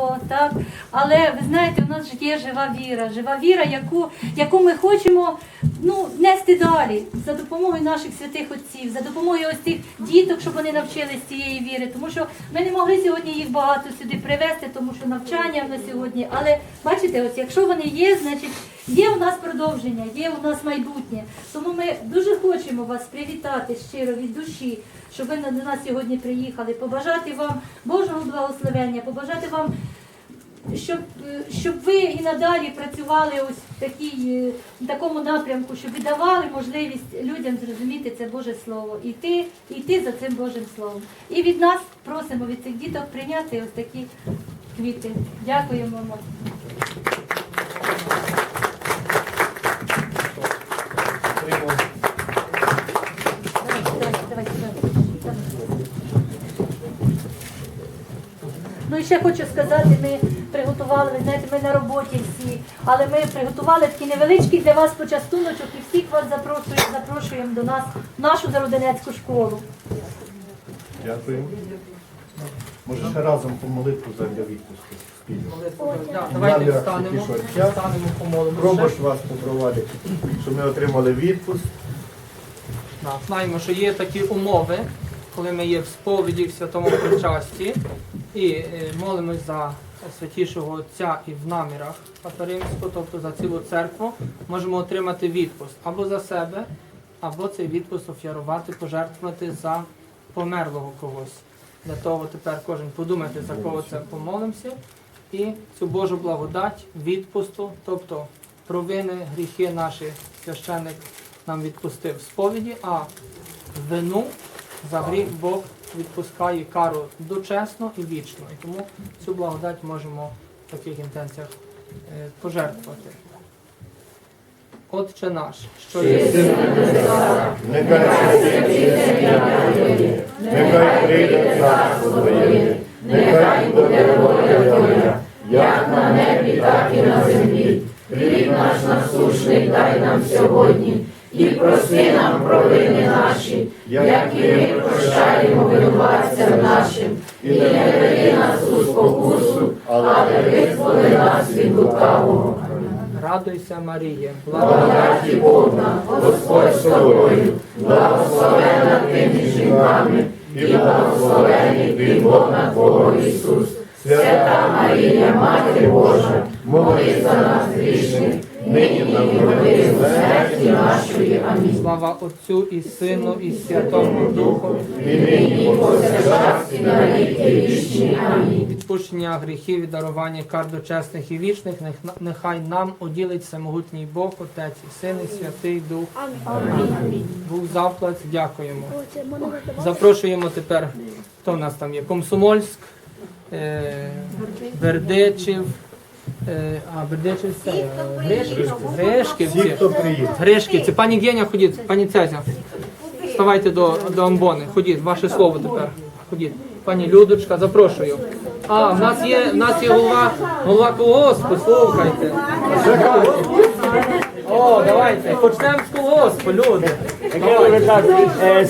Бог, так. Але ви знаєте, у нас ж є жива віра, жива віра, яку, яку ми хочемо ну, нести далі за допомогою наших святих отців, за допомогою ось цих діток, щоб вони навчились цієї віри. Тому що ми не могли сьогодні їх багато сюди привезти, тому що навчання на сьогодні. Але бачите, ось якщо вони є, значить є у нас продовження, є у нас майбутнє. Тому ми дуже хочемо вас привітати щиро від душі, щоб ви до нас сьогодні приїхали, побажати вам Божого благословення, побажати вам щоб, щоб ви і надалі працювали ось в такій, е, в такому напрямку, щоб ви давали можливість людям зрозуміти це Боже Слово, іти, іти за цим Божим Словом. І від нас просимо від цих діток прийняти ось такі квіти. Дякуємо. Ну і ще хочу сказати, ми приготували, ви знаєте, ми на роботі всі, але ми приготували такий невеличкий для вас почастуночок і всіх вас запрошуємо, запрошуємо до нас в нашу Зароденецьку школу. Дякую. Може ще разом помолитву за відпустку. Да, Давайте встанемо, встанемо, помолимося. Пробач вас попровадити, щоб ми отримали відпуск. Да, Знаємо, що є такі умови, коли ми є в сповіді в святому причасті і е, молимось за святішого Отця і в намірах Папи Римського, тобто за цілу церкву, можемо отримати відпуск або за себе, або цей відпуск офіарувати, пожертвувати за померлого когось. Для того тепер кожен подумайте, за кого це помолимося, і цю Божу благодать, відпусту, тобто провини, гріхи наші священник нам відпустив в сповіді, а вину за гріх Бог відпускає кару дочесно і вічно. І тому цю благодать можемо в таких інтенціях е, пожертвувати. Отче наш, що є Нехай святиться ім'я Твоє, нехай прийде царство Твоє, нехай буде воля Твоя, як на небі, так і на землі. Хліб наш насущний дай нам сьогодні, і прости нам провини наші, як і ми прощаємо винуватцям нашим, і не веди нас у спокусу, але визволи нас від лукавого. радуйся, Марія, Благодаті повна, Господь з тобою, благословена ти між жінками, і благословений плід Бога Твого Ісус. Свята Марія, Мати Божа, молись за нас грішних, нині в годину смерті нашої. Амінь. слава Отцю і Сину, і Святому Духу. І нині І на віки вічні. Амінь. Відпущення гріхів і дарування кар дочесних і вічних, нехай нам уділить всемогутній Бог, Отець і Син, і Святий Дух. Амінь. Був заплат, дякуємо. Запрошуємо тепер, хто в нас там є? Комсомольськ, е, Бердичів, е, а Бердичів це е, Гришківці. приїде. Гришківці. Пані Геня, ходіть, пані Цезя. Вставайте до, до амбони. Ходіть, ваше слово тепер. Ходіть. Пані Людочка, запрошую. А, в нас є, в нас є голова, голова колгоспу, слухайте. О, давайте, почнемо з колгоспу, люди. Давайте.